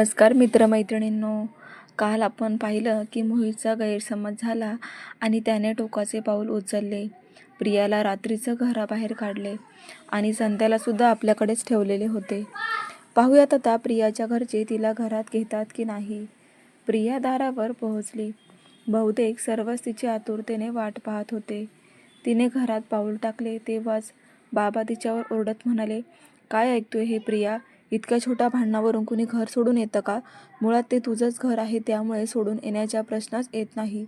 नमस्कार मित्रमैत्रिणींनो. काल आपण पाहिलं की मोहितचा गैरसमज झाला आणि त्याने टोकाचे पाऊल उचलले. प्रियाला रात्रीचं घराबाहेर काढले आणि संध्यालासुद्धा आपल्याकडेच ठेवलेले होते. पाहूयात आता प्रियाच्या घरचे तिला घरात घेतात की नाही. प्रिया दारावर पोहोचली. बहुतेक सर्वच तिची आतुरतेने वाट पाहत होते. तिने घरात पाऊल टाकले तेव्हाच बाबा तिच्यावर ओरडत म्हणाले काय ऐकतोय हे प्रिया? इतक्या छोट्या भांडणावरून कुणी घर सोडून येतं का? मुळात ते तुझंच घर आहे त्यामुळे सोडून येण्याचा प्रश्नच येत नाही.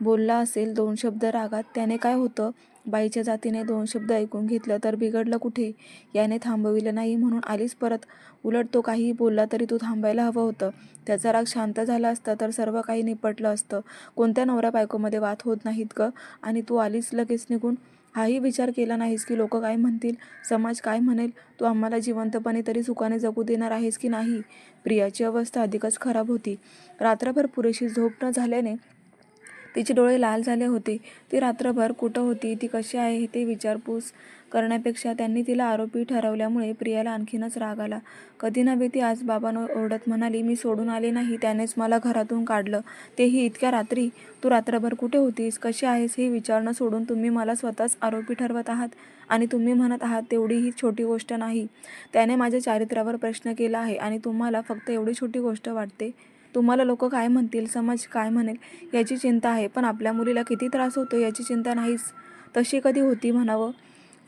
बोलला असेल दोन शब्द रागात त्याने काय होतं? बाईच्या जातीने दोन शब्द ऐकून घेतलं तर बिघडलं कुठे? याने थांबविलं नाही म्हणून आलीच परत. उलट तो काहीही बोलला तरी तू थांबायला हवं होतं. त्याचा राग शांत झाला असता तर सर्व काही निपटलं असतं. कोणत्या नवऱ्या बायकोमध्ये वाद होत नाहीत ग? आणि तू आलीच लगेच निघून? हाही विचार केला नाहीस की लोक काय म्हणतील समाज काय म्हणेल? तू आम्हाला जिवंतपणे तरी सुखाने जगू देणार आहेस की नाही? प्रियाची अवस्था अधिकच खराब होती. रात्रभर पुरेशी झोप न झाल्याने तिचे डोळे लाल झाले होते. ती रात्रभर कुठं होती ती कशी आहे ते विचारपूस करण्यापेक्षा त्यांनी तिला आरोपी ठरवल्यामुळे प्रियाला आणखीनच राग आला. कधी नव्हे ती आज बाबांना ओरडत म्हणाली मी सोडून आले नाही त्यानेच मला घरातून काढलं. तेही इतक्या रात्री? तू रात्रभर कुठे होतीस? कशी आहेस हे विचारणं सोडून तुम्ही मला स्वतःच आरोपी ठरवत आहात? आणि तुम्ही म्हणत आहात तेवढी ही छोटी गोष्ट नाही. त्याने माझ्या चारित्र्यावर प्रश्न केला आहे आणि तुम्हाला फक्त एवढी छोटी गोष्ट वाटते? तुम्हाला लोक काय म्हणतील समाज काय म्हणेल याची चिंता आहे. पण आपल्या मुलीला किती त्रास होतो याची चिंता नाहीच. तशी कधी होती म्हणावं?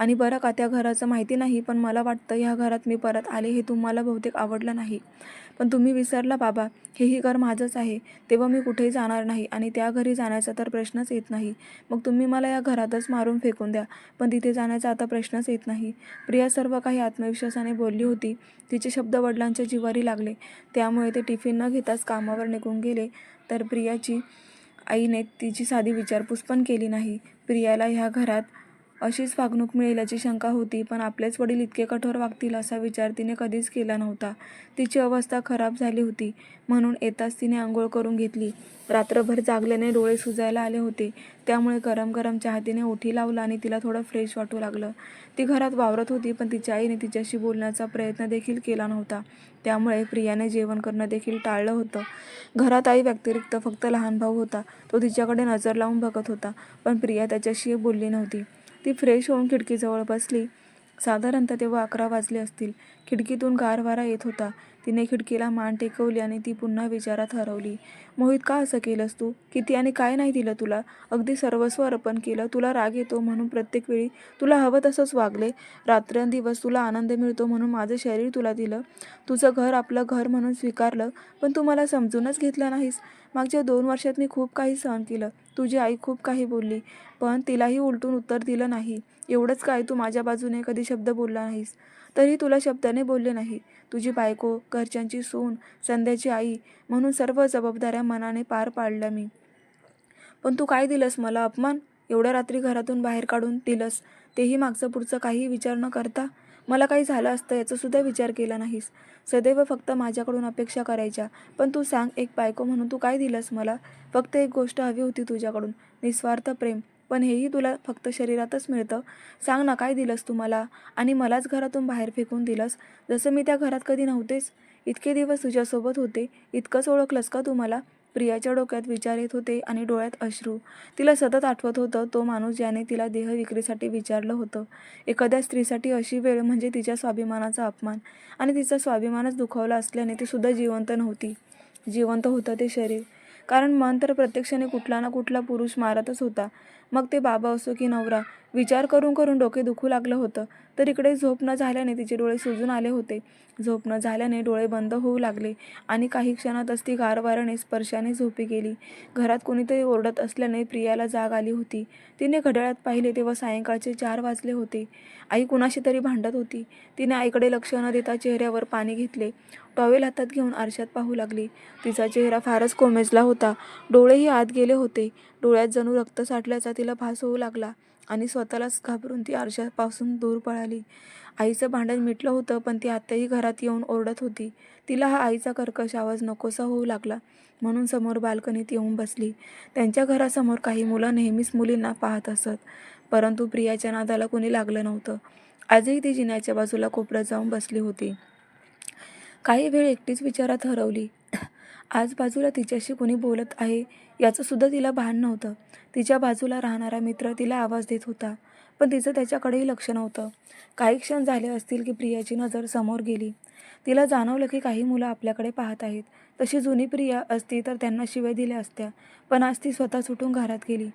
आणि बरं का त्या घराचं माहिती नाही पण मला वाटतं ह्या घरात मी परत आले हे तुम्हाला बहुतेक आवडलं नाही. पण तुम्ही विसरला बाबा हेही घर माझंच आहे. तेव्हा मी कुठेही जाणार नाही आणि त्या घरी जाण्याचा तर प्रश्नच येत नाही. मग तुम्ही मला या घरातच मारून फेकून द्या पण तिथे जाण्याचा आता प्रश्नच येत नाही. प्रिया सर्व काही आत्मविश्वासाने बोलली होती. तिचे शब्द वडिलांच्या जिवारी लागले. त्यामुळे ते टिफिन न घेताच कामावर निघून गेले. तर प्रियाची आईने तिची साधी विचारपूस पण केली नाही. प्रियाला ह्या घरात अशीच वागणूक मिळेल याची शंका होती पण आपलेच वडील इतके कठोर वागतील असा विचार तिने कधीच केला नव्हता. तिची अवस्था खराब झाली होती म्हणून येताच तिने आंघोळ करून घेतली. रात्रभर जागल्याने डोळे सुजायला आले होते त्यामुळे गरम गरम चहा तिने ओठी लावला आणि तिला थोडं फ्रेश वाटू लागलं. ती घरात वावरत होती पण तिच्या आईने तिच्याशी बोलण्याचा प्रयत्न देखील केला नव्हता. त्यामुळे प्रियाने जेवण करणं देखील टाळलं होतं. घरात आई व्यतिरिक्त फक्त लहान भाऊ होता. तो तिच्याकडे नजर लावून बघत होता पण प्रिया त्याच्याशी बोलली नव्हती. ती फ्रेश होऊन खिडकीजवळ बसली. साधारणतः तेव्हा अकरा वाजले असतील. खिडकीतून गार वारा येत होता. तिने खिडकीला मान टेकवली आणि ती पुन्हा विचारात हरवली. मोहित का असं केलंस तू? किती आणि काय नाही दिलं तुला? अगदी सर्वस्व अर्पण केलं. तुला राग येतो म्हणून प्रत्येक वेळी तुला हवं तसंच वागले. रात्रंदिवस तुला आनंद मिळतो म्हणून माझं शरीर तुला दिलं. तुझं घर आपलं घर म्हणून स्वीकारलं. पण तू मला समजूनच घेतलं नाहीस. मागच्या दोन वर्षात मी खूप काही सहन केलं. तुझी आई खूप काही बोलली. पण तिलाही उलटून उत्तर दिलं नाही. एवढंच काय तू माझ्या बाजूने कधी शब्द बोलला नाहीस. तरी तुला शब्दाने बोलले नाही. तुझी बायको घरच्यांची सून संध्याची आई म्हणून सर्व जबाबदाऱ्या मनाने पार पाडल्या मी. पण तू काय दिलंस मला अपमान? एवढ्या रात्री घरातून बाहेर काढून दिलंस. तेही मागचं पुढचं काही विचार न करता? मला काही झालं असतं याचासुद्धा विचार केला नाहीस. सदैव फक्त माझ्याकडून अपेक्षा करायच्या. पण तू सांग एक बायको म्हणून तू काय दिलंस मला? फक्त एक गोष्ट हवी होती तुझ्याकडून. निस्वार्थ प्रेम. पण हेही तुला फक्त शरीरातच मिळतं. सांग ना काय दिलंस तू मला? आणि मलाच घरातून बाहेर फेकून दिलंस? जसं मी त्या घरात कधी नव्हतेच. इतके दिवस तुझ्यासोबत होते. इतकंच ओळखलंस का तू मला? प्रियाच्या डोक्यात विचार येत होते आणि डोळ्यात अश्रू. तिला सतत आठवत होतं तो माणूस ज्याने तिला देह विक्रीसाठी विचारलं होतं. एखाद्या स्त्रीसाठी अशी वेळ म्हणजे तिच्या स्वाभिमानाचा अपमान. आणि तिचा स्वाभिमानच दुखावला असल्याने ती सुद्धा जिवंत नव्हती. जिवंत होतं ते शरीर. कारण मन तर प्रत्यक्षाने कुठला ना कुठला पुरुष मारतच होता. मग ते बाबा असो की नवरा विचार करून करून डोके दुखू लागलं होतं. तर इकडे झोप न झाल्याने तिचे डोळे सुजून आले होते. झोप न झाल्याने डोळे बंद होऊ लागले आणि काही क्षणातच ती गारवाराने स्पर्शाने झोपी गेली. घरात कोणीतरी ओरडत असल्याने प्रियाला जाग आली होती. तिने घड्याळात पाहिले तेव्हा सायंकाळचे चार वाजले होते. आई कुणाशी तरी भांडत होती. तिने आईकडे लक्ष न देता चेहऱ्यावर पाणी घेतले. टॉवेल हातात घेऊन आरशात पाहू लागली. तिचा चेहरा फारच कोमेजला होता. डोळेही आत गेले होते. डोळ्यात जणू रक्त साठल्याचा तिला भास होऊ लागला. आणि स्वतःलाच घाबरून ती आरशापासून दूर पळाली. आईचं भांडण मिटलं होतं पण ती आत्ताही घरात येऊन ओरडत होती. तिला हा आईचा कर्कश आवाज नकोसा होऊ लागला. म्हणून समोर बाल्कनीत येऊन बसली. त्यांच्या घरासमोर काही मुलं नेहमीच मुलींना पाहत असत परंतु प्रियाच्या नादाला कोणी लागलं नव्हतं. आजही ती जिन्याच्या बाजूला कोपऱ्यात जाऊन बसली होती. काही वेळ एकटीच विचारात हरवली. आज बाजूला तिच्याशी कोणी बोलत आहे याचंसुद्धा तिला भान नव्हतं. तिच्या बाजूला राहणारा मित्र तिला आवाज देत होता पण तिचं त्याच्याकडेही लक्ष नव्हतं. काही क्षण झाले असतील की प्रियाची नजर समोर गेली. तिला जाणवलं की काही मुलं आपल्याकडे पाहत आहेत. तशी जुनी प्रिया असती तर त्यांना शिव्या दिल्या असत्या पण आज ती स्वतः सुटून घरात गेली.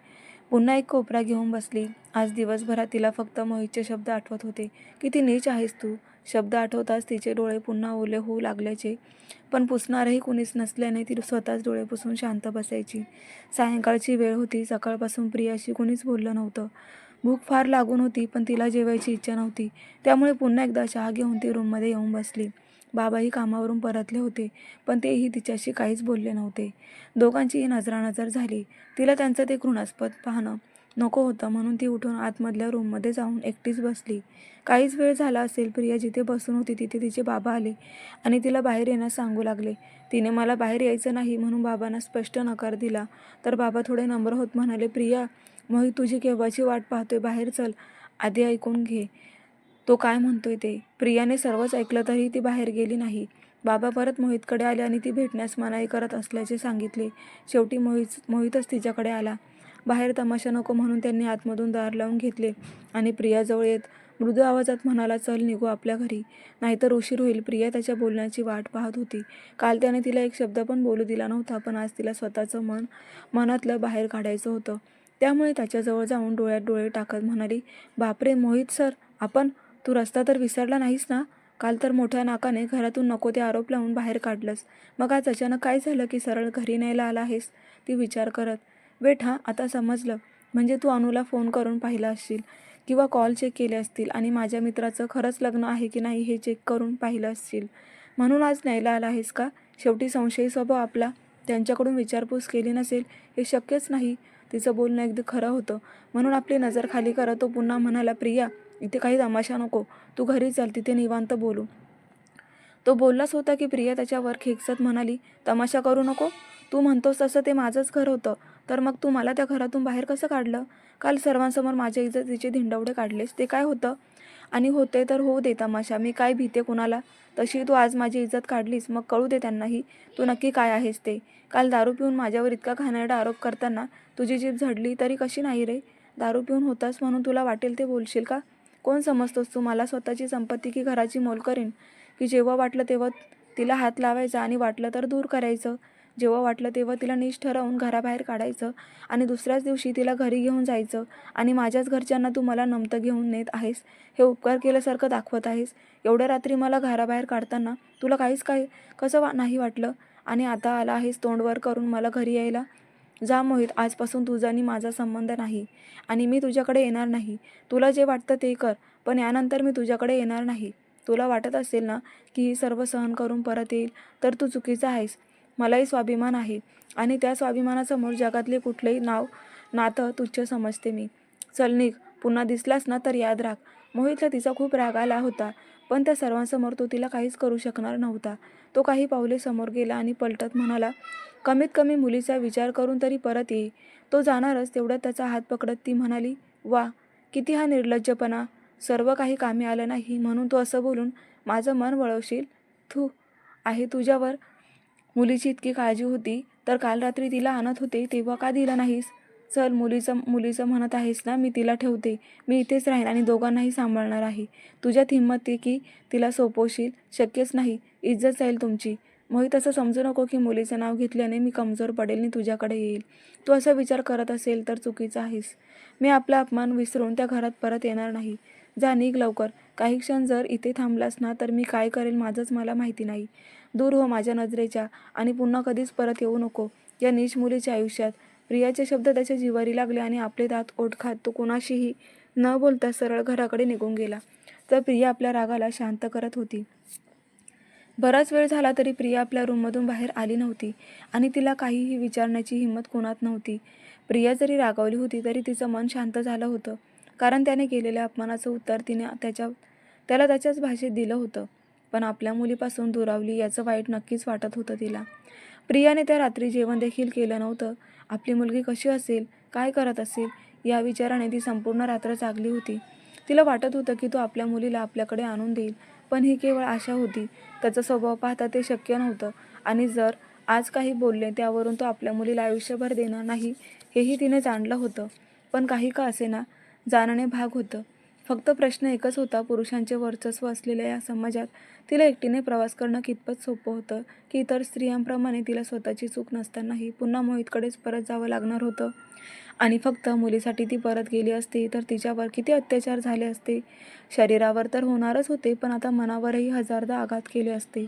पुन्हा एक कोपरा घेऊन बसली. आज दिवसभरात तिला फक्त मोहितचे शब्द आठवत होते. किती नीच आहेस तू. शब्द आठवताच तिचे डोळे पुन्हा ओले होऊ लागल्याचे. पण पुसणारही कुणीच नसल्याने ती स्वतःच डोळे पुसून शांत बसायची. सायंकाळची वेळ होती. सकाळपासून प्रियाशी कुणीच बोललं नव्हतं. भूक फार लागून होती पण तिला जेवायची इच्छा नव्हती. त्यामुळे पुन्हा एकदा चहा घेऊन ती रूममध्ये येऊन बसली. बाबाही कामावरून परतले होते पण तेही तिच्याशी काहीच बोलले नव्हते. दोघांचीही नजरानजर झाली. तिला त्यांचं ते घृणास्पद पाहणं नको होतं म्हणून ती उठून आतमधल्या रूममध्ये जाऊन एकटीच बसली. काहीच वेळ झाला असेल प्रिया जिथे बसून होती तिथे तिचे बाबा आले आणि तिला बाहेर येण्यास सांगू लागले. तिने मला बाहेर यायचं नाही म्हणून बाबांना स्पष्ट नकार दिला. तर बाबा थोडे नम्र होत म्हणाले प्रिया मोहित तुझी केव्हाची वाट पाहतोय? बाहेर चल. आधी ऐकून घे. तो काय म्हणतोय ते? प्रियाने सर्वच ऐकलं तरी ती बाहेर गेली नाही. बाबा परत मोहितकडे आले आणि ती भेटण्यास मनाई करत असल्याचे सांगितले. शेवटी मोहित मोहितच तिच्याकडे आला. बाहेर तमाशा नको म्हणून त्यांनी आतमधून दार लावून घेतले आणि प्रियाजवळ येत मृदू आवाजात म्हणाला चल निघू आपल्या घरी. नाहीतर उशीर होईल. प्रिया त्याच्या बोलण्याची वाट पाहत होती. काल त्याने तिला एक शब्द पण बोलू दिला नव्हता पण आज तिला स्वतःचं मन मनातलं बाहेर काढायचं होतं. त्यामुळे त्याच्याजवळ जाऊन डोळ्यात डोळे टाकत म्हणाली बापरे मोहित सर आपण तू रस्ता तर विसरला नाहीस ना? काल तर मोठ्या नाकाने घरातून नको ते आरोप लावून बाहेर काढलंस. मग आज अचानक काय झालं की सरळ घरी न्यायला आला आहेस? ती विचार करत. वेट हां आता समजलं. म्हणजे तू अनुला फोन करून पाहिला असशील किंवा कॉल चेक केले असतील आणि माझ्या मित्राचं खरंच लग्न आहे की नाही हे चेक करून पाहिलं असशील. म्हणून आज न्यायला आला आहेस का? शेवटी संशयी स्वभाव आपला. त्यांच्याकडून विचारपूस केली नसेल हे शक्यच नाही. तिचं बोलणं अगदी खरं होतं. म्हणून आपली नजर खाली करत तो पुन्हा म्हणाला प्रिया इथे काही तमाशा नको. तू घरी चल तिथे निवांत बोलू. तो बोललाच होता की प्रिया त्याच्यावर खेकसत म्हणाली तमाशा करू नको. तू म्हणतोस तसं ते माझंच घर होतं. तर मग तू मला त्या घरातून बाहेर कसं काढलं? काल सर्वांसमोर माझ्या इज्जतीचे धिंडवडे काढलेस. ते काय होतं? आणि होते तर होऊ दे तमाशा. मी काय भीते कुणाला? तशी तू आज माझी इज्जत काढलीस. मग कळू दे त्यांनाही. तू नक्की काय आहेस ते? काल दारू पिऊन माझ्यावर इतका घाणेरडा आरोप करताना तुझी जीभ झडली तरी कशी नाही रे? दारू पिऊन होतास म्हणून तुला वाटेल ते बोलशील का? कोण समजतोस? तू मला स्वतःची संपत्ती की घराची मोल करीन? की जेव्हा वाटलं तेव्हा तिला हात लावायचा आणि वाटलं तर दूर करायचं? जेव्हा वाटलं तेव्हा तिला नीश ठरवून घराबाहेर काढायचं आणि दुसऱ्याच दिवशी तिला घरी घेऊन जायचं? आणि माझ्याच घरच्यांना तू मला नमतं घेऊन नेत आहेस? हे उपकार केल्यासारखं दाखवत आहेस? एवढ्या रात्री मला घराबाहेर काढताना तुला काहीच काय कसं वा नाही वाटलं? आणि आता आला आहेस तोंडवर करून मला घरी यायला? जा मोहित आजपासून तुझा आणि माझा संबंध नाही आणि मी तुझ्याकडे येणार नाही. तुला जे वाटतं ते कर पण यानंतर मी तुझ्याकडे येणार नाही. तुला वाटत असेल ना की ही सर्व सहन करून परत येईल? तर तू चुकीचा आहेस. मलाही स्वाभिमान आहे आणि त्या स्वाभिमानासमोर जगातले कुठलेही नाव नातं तुच्छ समजते मी. चल निघ. पुन्हा दिसलास ना तर याद राख. मोहितला तिचा खूप राग आला होता पण त्या सर्वांसमोर तो तिला काहीच करू शकणार नव्हता. तो काही पावले समोर गेला आणि पलटत म्हणाला कमीत कमी मुलीचा विचार करून तरी परत ये तो जाणारच तेवढ्यात त्याचा हात पकडत ती म्हणाली वा किती हा निर्लज्जपणा. सर्व काही कामी आलं नाही म्हणून तू असं बोलून माझं मन वळवशील? थू आहे तुझ्यावर मुलीची इतकी काळजी होती तर काल रात्री तिला आणत होते तेव्हा का दिलं नाहीस? चल मुलीचं मुलीचं म्हणत आहेस ना मी तिला ठेवते. मी इथेच राहीन आणि दोघांनाही सांभाळणार आहे. तुझ्यात हिंमत आहे की तिला सोपवशील? शक्यच नाही. इज्जत जाईल तुमची. मोहित असं समजू नको की मुलीचं नाव घेतल्याने मी कमजोर पडेल आणि तुझ्याकडे येईल. तू असा विचार करत असेल तर चुकीचा आहेस. मी आपला अपमान विसरून त्या घरात परत येणार नाही. जा निघ लवकर. काही क्षण जर इथे थांबलास ना तर मी काय करेल माझंच मला माहिती नाही. दूर हो माझ्या नजरेच्या आणि पुन्हा कधीच परत येऊ नको. या नीच मुलीच्या आयुष्यात प्रियाचे शब्द त्याच्या जिवारी लागले आणि आपले दात ओठखात तो कोणाशीही न बोलता सरळ घराकडे निघून गेला. तर प्रिया आपल्या रागाला शांत करत होती. बराच वेळ झाला तरी प्रिया आपल्या रूममधून बाहेर आली नव्हती आणि तिला काहीही विचारण्याची हिंमत कोणात नव्हती. प्रिया जरी रागावली होती तरी तिचं मन शांत झालं होतं. कारण त्याने केलेल्या अपमानाचं उत्तर तिने त्याच्या त्याला त्याच्याच भाषेत दिलं होतं. पण आपल्या मुलीपासून दुरावली याचं वाईट नक्कीच वाटत होतं तिला. प्रियाने त्या रात्री जेवण देखील केलं नव्हतं. आपली मुलगी कशी असेल? काय करत असेल? या विचाराने ती संपूर्ण रात्र जागली होती. तिला वाटत होतं की तो आपल्या मुलीला आपल्याकडे आणून देईल पण ही केवळ आशा होती. त्याचा स्वभाव पाहता ते शक्य नव्हतं. आणि जर आज काही बोलले त्यावरून तो आपल्या मुलीला आयुष्यभर देणार नाही हेही तिने जाणलं होतं. पण काही का असेना जाणणे भाग होतं. फक्त प्रश्न एकच होता पुरुषांचे वर्चस्व असलेल्या या समाजात तिला एकटीने प्रवास करणं कितपत सोपं होतं? की इतर स्त्रियांप्रमाणे तिला स्वतःची चूक नसतानाही पुन्हा मोहितकडेच परत जावं लागणार होतं? आणि फक्त मुलीसाठी ती परत गेली असती तर तिच्यावर किती अत्याचार झाले असते? शरीरावर तर होणारच होते पण आता मनावरही हजारदा आघात केले असते.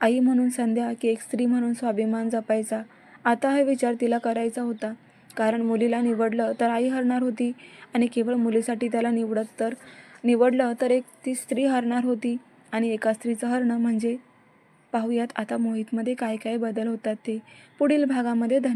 आई म्हणून संध्या की एक स्त्री म्हणून स्वाभिमान जपायचा. आता हा विचार तिला करायचा होता. कारण मुलीला निवडलं तर आई हरणार होती आणि केवळ मुलीसाठी त्याला निवडत तर निवडलं तर एक ती स्त्री हरणार होती आणि एका स्त्रीचं हरणं म्हणजे पाहूयात आता मोहितमध्ये काय काय बदल होतात ते. पुढील भागामध्ये धन्य